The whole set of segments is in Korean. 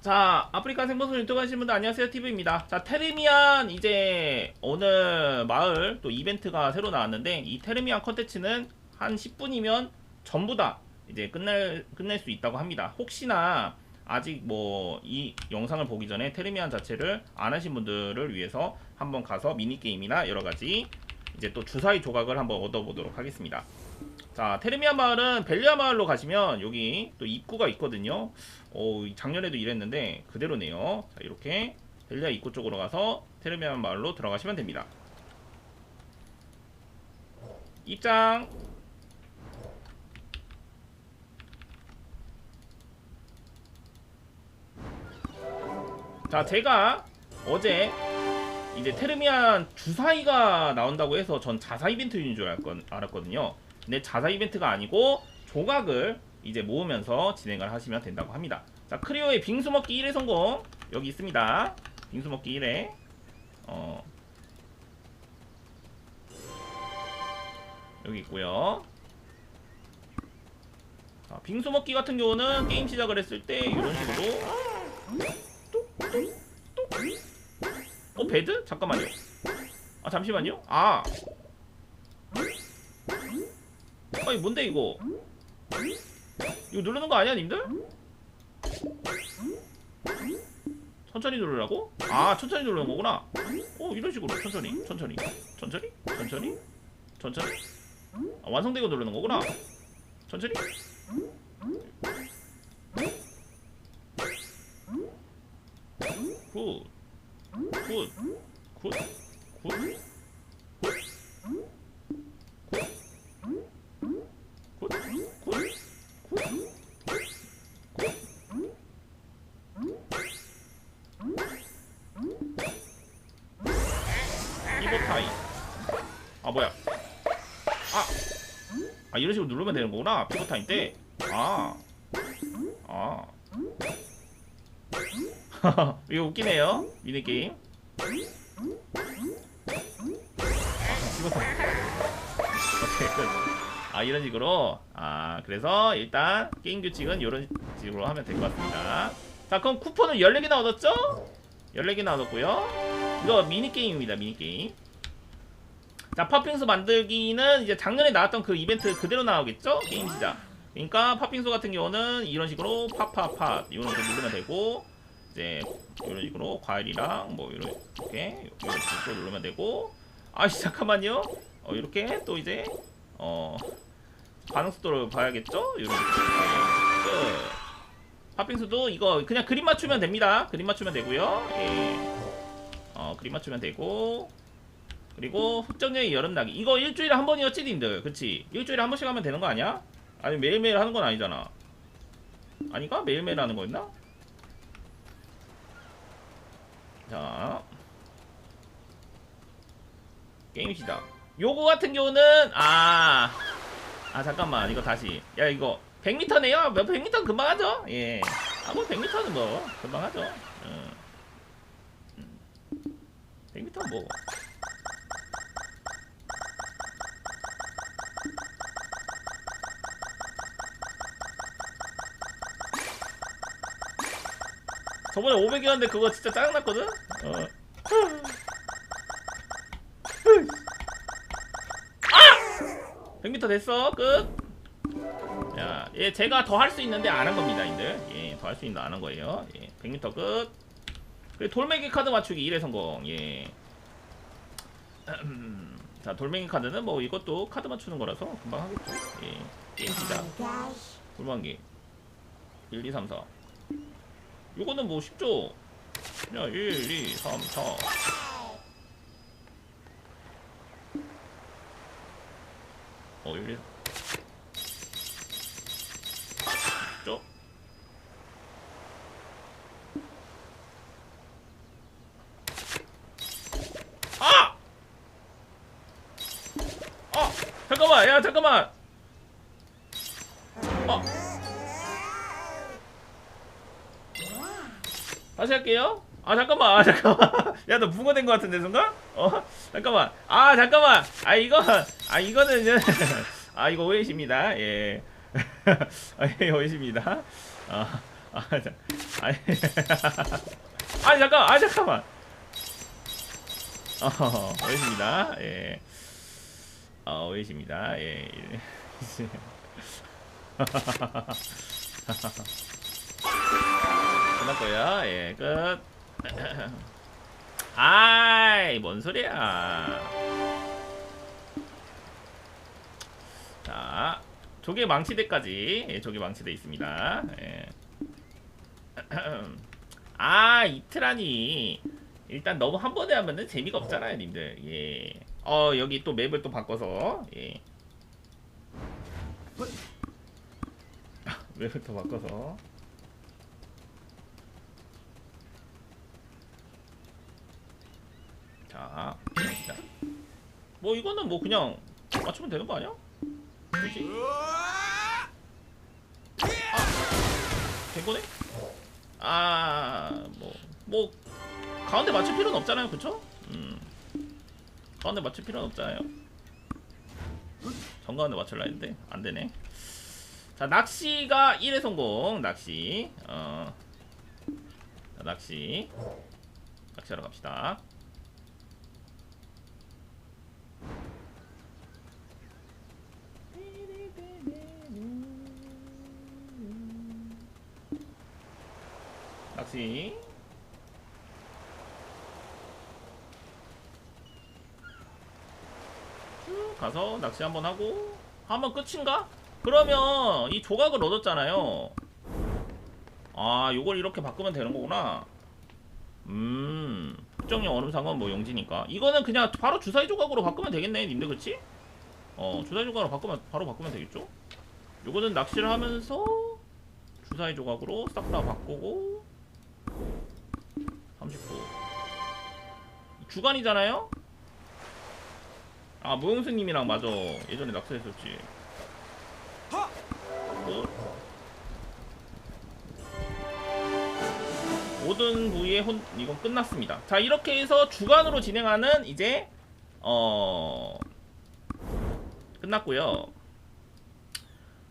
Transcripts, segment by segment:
자, 아프리카 생방송 유튜브 하시는 분들 안녕하세요. TV입니다. 자, 테르미안 이제 오늘 마을 또 이벤트가 새로 나왔는데 이 테르미안 컨텐츠는 한 10분이면 전부 다 이제 끝낼 끝낼 수 있다고 합니다. 혹시나 아직 뭐 이 영상을 보기 전에 테르미안 자체를 안 하신 분들을 위해서 한번 가서 미니 게임이나 여러 가지 이제 또 주사위 조각을 한번 얻어보도록 하겠습니다. 자, 테르미안 마을은 벨리아 마을로 가시면 여기 또 입구가 있거든요. 어, 작년에도 이랬는데 그대로네요. 자, 이렇게 벨리아 입구 쪽으로 가서 테르미안 마을로 들어가시면 됩니다. 입장. 자, 제가 어제 이제 테르미안 주사위가 나온다고 해서 전 자사 이벤트인 줄 알았거든요. 근데 자사 이벤트가 아니고 조각을 이제 모으면서 진행을 하시면 된다고 합니다. 자, 크리오의 빙수 먹기 1회 성공 여기 있습니다. 빙수 먹기 1회. 어. 여기 있고요. 자, 빙수 먹기 같은 경우는 게임 시작을 했을 때 이런 식으로 어 배드? 잠깐만요. 아 잠시만요. 아. 아니 뭔데 이거? 이거 누르는 거 아니야, 님들? 천천히 누르라고? 아, 천천히 누르는 거구나. 어, 이런 식으로 천천히, 천천히, 천천히, 천천히, 천천히. 아, 완성되고 누르는 거구나. 천천히. 굿, 굿, 굿, 굿. 굿, 굿, 이거 타임. 아 뭐야? 아, 아 이런 식으로 누르면 되는 거구나. 피버 타임 때. 아, 아. 이거 웃기네요. 미니 게임. 아 이런 식으로 아 그래서 일단 게임 규칙은 이런 식으로 하면 될 것 같습니다 자 그럼 쿠폰은 14개나 얻었죠? 14개나 얻었고요 이거 미니게임입니다 미니게임 자 팥빙수 만들기는 이제 작년에 나왔던 그 이벤트 그대로 나오겠죠? 게임 시작 그러니까 팥빙수 같은 경우는 이런 식으로 팥팥팥 이런 거 누르면 되고 이제 이런 식으로 과일이랑 뭐 이렇게 이런 식으로 누르면 되고 아씨 잠깐만요 어 이렇게 또 이제 어 반응 속도를 봐야겠죠? 이런 끝. 팥빙수도 이거 그냥 그림 맞추면 됩니다. 그림 맞추면 되고요. 예. 어 그림 맞추면 되고 그리고 흑정령의 여름나기 이거 일주일에 한 번이었지 님들 그치? 일주일에 한 번씩 하면 되는 거 아니야? 아니 매일매일 하는 건 아니잖아 아닌가? 매일매일 하는 거였나? 자 게임 시작 요거 같은 경우는 아, 아 잠깐만 이거 다시 야 이거 100m네요. 몇 100m 금방 하죠. 예. 아 뭐 100m는 뭐 금방 하죠. 음. 음. 100m 뭐. 저번에 500이었는데 그거 진짜 짜증났거든? 어. 100m 됐어 끝. 야, 예, 제가 더 할 수 있는데 안 한 겁니다, 인들. 예, 더 할 수 있는데 안 한 거예요. 예, 100m 끝. 그리고 돌멩이 카드 맞추기 1회 성공. 예. 자, 돌멩이 카드는 뭐 이것도 카드 맞추는 거라서 금방 하겠죠. 예. 게임 시작. 골방기. 1, 2, 3, 4. 요거는 뭐 쉽죠? 야, 1, 2, 3, 4. 어, 1, 2, 3. 쪽. 아! 아! 잠깐만, 야, 잠깐만! 어. 다시 할게요. 아, 잠깐만, 아, 잠깐만. 야, 너 붕어 된 것 같은데, 순간? 어? 잠깐만. 아, 잠깐만. 아, 이거, 아, 이거는, 아, 이거 오해십니다. 예. 아, 예, 오해십니다. 아, 아, 자, 아니, 아니 잠깐, 아 잠깐만. 어, 오해십니다. 예. 어, 오해십니다. 예. 예. 끝났고요. 예, 끝. 아이, 뭔 소리야. 자, 조개 망치대까지 예, 조개 망치대 있습니다. 예. 아, 이트라니. 일단 너무 한 번에 하면은 재미가 없잖아요, 님들. 예. 어, 여기 또 맵을 또 바꿔서. 예. 맵을 또 바꿔서. 자, 자. 뭐 이거는 뭐 그냥 맞추면 되는 거 아니야? 그지? 아, 된 거네? 아, 뭐, 뭐 가운데 맞출 필요는 없잖아요, 그쵸? 음, 가운데 맞출 필요는 없잖아요. 정가운데 맞출라 했는데 안 되네. 자, 낚시가 1회 성공. 낚시. 어. 자, 낚시. 낚시하러 갑시다. 낚시. 쭉 가서 낚시 한번 하고 한번 끝인가? 그러면 이 조각을 얻었잖아요. 아, 요걸 이렇게 바꾸면 되는 거구나. 음, 특정형 얼음상은 뭐 용지니까. 이거는 그냥 바로 주사위 조각으로 바꾸면 되겠네, 님들 그치? 어, 주사위 조각으로 바꾸면 바로 바꾸면 되겠죠? 요거는 낚시를 하면서 주사위 조각으로 싹 다 바꾸고 주간이잖아요? 아 무용수님이랑 맞아 예전에 낚시했었지 뭐? 모든 부위의 혼 이건 끝났습니다 자 이렇게 해서 주간으로 진행하는 이제 어 끝났고요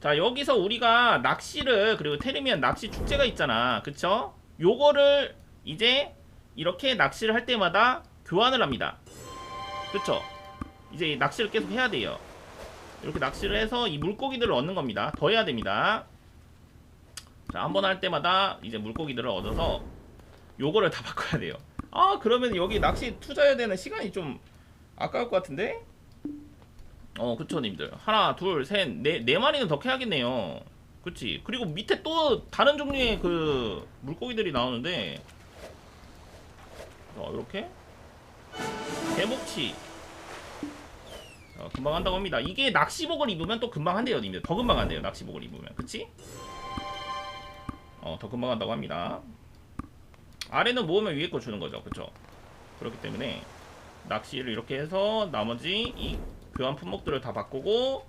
자 여기서 우리가 낚시를 그리고 테르미안 낚시 축제가 있잖아 그쵸? 요거를 이제 이렇게 낚시를 할 때마다 교환을 합니다. 그쵸? 이제 낚시를 계속 해야 돼요. 이렇게 낚시를 해서 이 물고기들을 얻는 겁니다. 더 해야 됩니다. 자 한 번 할 때마다 이제 물고기들을 얻어서 요거를 다 바꿔야 돼요. 아 그러면 여기 낚시 투자해야 되는 시간이 좀 아까울 것 같은데? 어 그쵸 님들. 하나 둘셋네 네 마리는 더 캐야겠네요. 그치? 그리고 밑에 또 다른 종류의 그 물고기들이 나오는데. 어 이렇게 대목치. 어, 금방 한다고 합니다. 이게 낚시복을 입으면 또 금방 한대요 님들. 더 금방 한대요 낚시복을 입으면. 그치? 어더 금방 한다고 합니다. 아래는 모으면 위에 거 주는 거죠. 그쵸? 그렇기 때문에 낚시를 이렇게 해서 나머지 이 교환 품목들을 다 바꾸고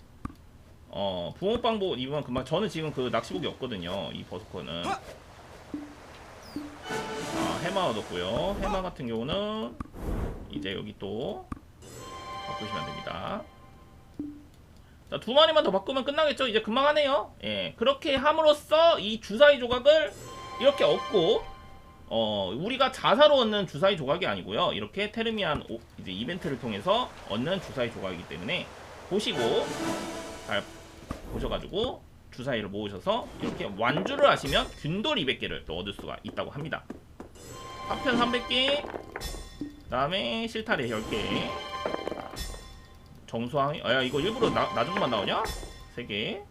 어 붕어빵복 입으면 금방 저는 지금 그 낚시복이 없거든요 이 버스커는. 아 해마 얻었고요. 해마 같은 경우는 이제 여기 또 바꾸시면 됩니다. 자 두 마리만 더 바꾸면 끝나겠죠? 이제 금방 하네요. 예 그렇게 함으로써 이 주사위 조각을 이렇게 얻고 어 우리가 자사로 얻는 주사위 조각이 아니고요. 이렇게 테르미안 오- 이제 이벤트를 통해서 얻는 주사위 조각이기 때문에 보시고 잘 보셔가지고 주사위를 모으셔서 이렇게 완주를 하시면 균돌 200개를 또 얻을 수가 있다고 합니다. 파편 300개 그 다음에 실타래 10개. 정수항 아야 이거 일부러 나, 나중만 나오냐? 3개.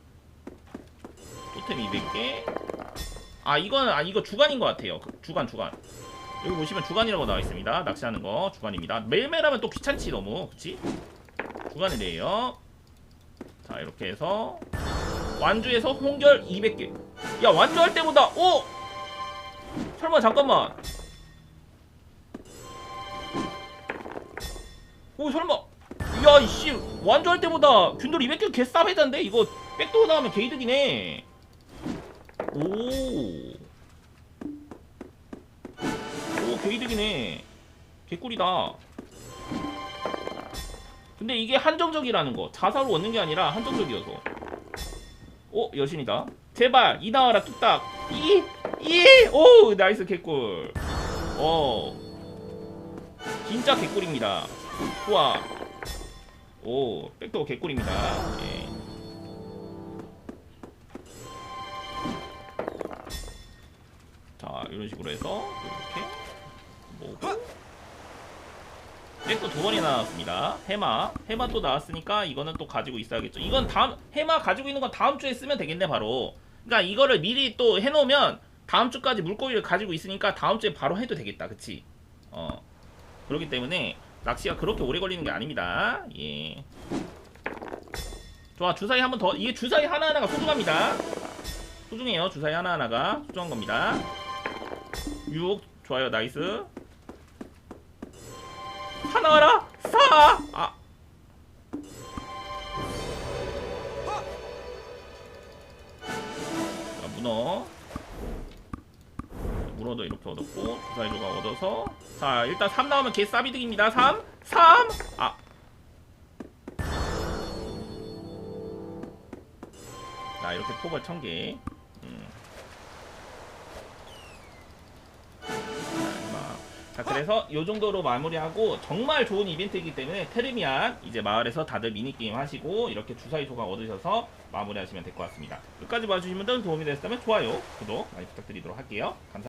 토템 200개. 아 이건 아 이거 주간인 것 같아요. 그, 주간 주간. 여기 보시면 주간이라고 나와 있습니다. 낚시하는 거 주간입니다. 매일매일 하면 또 귀찮지 너무. 그치? 주간이래요. 자 이렇게 해서 완주에서 홍결 200개. 야 완주할 때보다 오! 설마 잠깐만 오 설마 야 이씨 완주할 때보다 균돌 200개 개 싸배단데 이거 백도어 나오면 개이득이네 오. 오, 개이득이네. 개꿀이다. 근데 이게 한정적이라는 거. 자사로 얻는 게 아니라 한정적이어서. 오, 여신이다. 제발, 이 나와라, 뚝딱. 이? 예! 오 나이스 개꿀 오 진짜 개꿀입니다 좋아 오 백도 개꿀입니다. 예. 자 이런 식으로 해서 또 이렇게 모으고. 백도 두 번이나 나왔습니다. 해마. 해마 또 나왔으니까 이거는 또 가지고 있어야겠죠. 이건 다음 해마 가지고 있는 건 다음 주에 쓰면 되겠네 바로. 그러니까 이거를 미리 또 해놓으면 다음 주까지 물고기를 가지고 있으니까 다음 주에 바로 해도 되겠다. 그치? 어. 그렇기 때문에 낚시가 그렇게 오래 걸리는 게 아닙니다. 예. 좋아 주사위 한 번 더 이게 주사위 하나하나가 소중합니다. 소중해요 주사위 하나하나가 소중한 겁니다. 6 좋아요 나이스. 하나 와라! 4 아. 자, 문어 문어도 이렇게 얻었고 조각 얻어서 자 일단 3 나오면 개 싸비득입니다. 3 3 아. 자 이렇게 톱을 1000개. 음. 자 그래서 요 정도로 마무리하고 정말 좋은 이벤트이기 때문에 테르미안 이제 마을에서 다들 미니게임 하시고 이렇게 주사위 조각 얻으셔서 마무리하시면 될 것 같습니다. 끝까지 봐주신 분들 도움이 되셨다면 좋아요 구독 많이 부탁드리도록 할게요. 감사합니다